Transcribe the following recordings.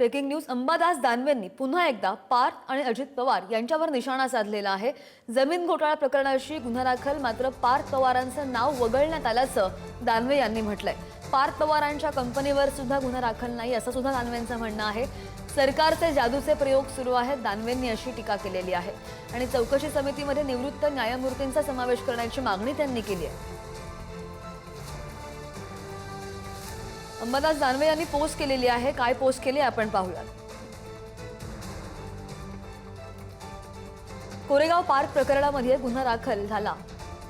Breaking news Ambadas दानवेंनी पुन्हा एकदा पार्थ आणि अजित पवार यांच्यावर निशाणा साधलेला आहे. जमीन घोटाळा प्रकरणाशी गुन्हा दाखल मात्र पार्थ पवारांचं नाव वगळण्यात आल्याचं दानवे यांनी म्हटलंय. पार्थ पवारांच्या कंपनीवर सुद्धा गुन्हा दाखल नाही असं सुद्धा दानवेंचं म्हणणं आहे. सरकारचे जादूचे प्रयोग सुरू आहेत दानवेंनी अशी टीका केलेली आहे. आणि चौकशी समितीमध्ये निवृत्त न्यायमूर्तींचा समावेश करण्याची मागणी त्यांनी केली आहे. अंबादास दानवे यांनी पोस्ट केलेली आहे. काय पोस्ट केली आपण पाहूयात. कोरेगाव पार्क प्रकरणामध्ये गुन्हा दाखल झाला.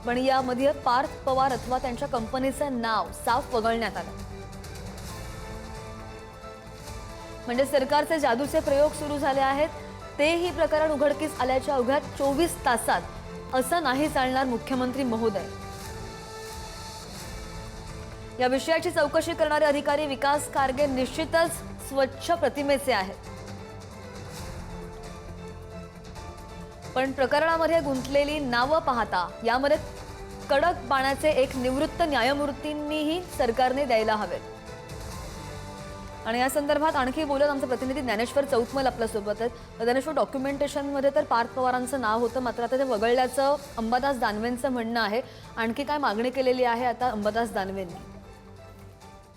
पण यामध्ये पार्थ पवार अथवा त्यांच्या कंपनीचं नाव साफ वगळण्यात आलं. म्हणजे सरकारचे जादूचे प्रयोग सुरू झाले आहेत. तेही प्रकरण उघडकीस आल्याच्या अवघ्या चोवीस तासात असं नाही चालणार मुख्यमंत्री महोदय. या विषयाची चौकशी करणारे अधिकारी विकास कारगे निश्चितच स्वच्छ प्रतिमेचे आहेत. पण प्रकरणामध्ये गुंतलेली नावं पाहता यामध्ये कडक पाण्याचे एक निवृत्त न्यायमूर्तींनीही सरकारने द्यायला हवेत. आणि या संदर्भात आणखी बोलत आमचे प्रतिनिधी ज्ञानेश्वर चौतमल आपल्यासोबत आहेत. ज्ञानेश्वर डॉक्युमेंटेशनमध्ये तर पार्थ पवारांचं नाव होतं मात्र आता ते वगळल्याचं अंबादास दानवेंचं म्हणणं आहे. आणखी काय मागणी केलेली आहे आता अंबादास दानवेंनी?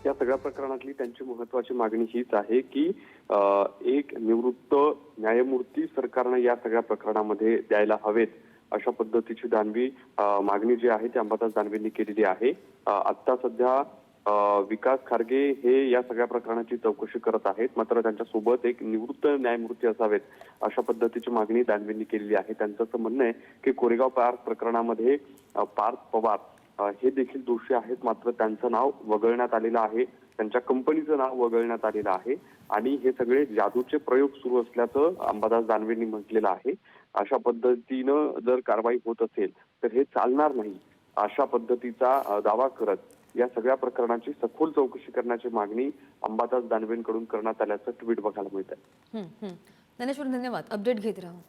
या सगळ्या प्रकरणातली त्यांची महत्वाची मागणी हीच आहे की एक निवृत्त न्यायमूर्ती सरकारनं या सगळ्या प्रकरणामध्ये द्यायला हवेत अशा पद्धतीची दानवी मागणी जी आहे ती अंबादास दानवेंनी केलेली आहे. आत्ता आता सध्या विकास खारगे हे या सगळ्या प्रकरणाची चौकशी करत आहेत. मात्र त्यांच्यासोबत एक निवृत्त न्यायमूर्ती असावेत अशा पद्धतीची मागणी दानवेंनी केलेली आहे. त्यांचं असं म्हणणं आहे की कोरेगाव पार्क प्रकरणामध्ये पार्थ पवार हे देखील दोषी आहेत. मात्र त्यांचं नाव वगळण्यात आलेलं आहे. त्यांच्या कंपनीचं नाव वगळण्यात आलेलं आहे. आणि हे सगळे जादूचे प्रयोग सुरू असल्याचं अंबादास दानवेंनी म्हटलेलं आहे. अशा पद्धतीनं जर कारवाई होत असेल तर हे चालणार नाही. अशा पद्धतीचा दावा करत या सगळ्या प्रकरणाची सखोल चौकशी करण्याची मागणी अंबादास दानवेंकडून करण्यात आल्याचं ट्विट बघायला मिळत आहे ज्ञानेश्वर धन्यवाद. अपडेट घेत राहू.